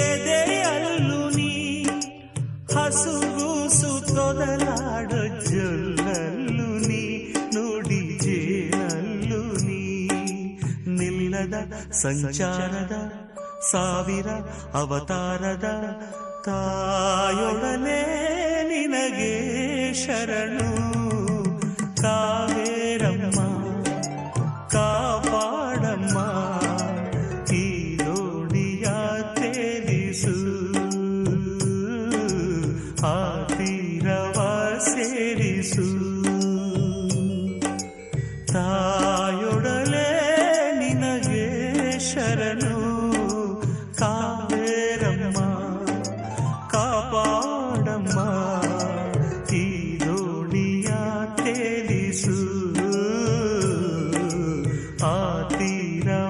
ಎದೆಯಲ್ಲು ನೀ. ಹಸುಗೂಸು ತೊದಲಾಡೋ ಜೊಲ್ಲಲ್ಲು ನೀ. ನುಡಿ ಜೇನಲ್ಲು ನೀ. ನಿಲ್ಲದ ಸಂಚಾರದ ಸಾವಿರ ಅವತಾರದ ತಾಯೊಡನೆ ನಿನಗೆ ಶರಣು. ತಾ ಆ ತೀರವ ಸೇರಿಸು ತಾಯೊಡಲೆ ನಿನಗೆ ಶರಣು ಕಾವೇರಮ್ಮ ಕಾಪಾಡಮ್ಮ ಈ ದೋಣಿಯ ತೇ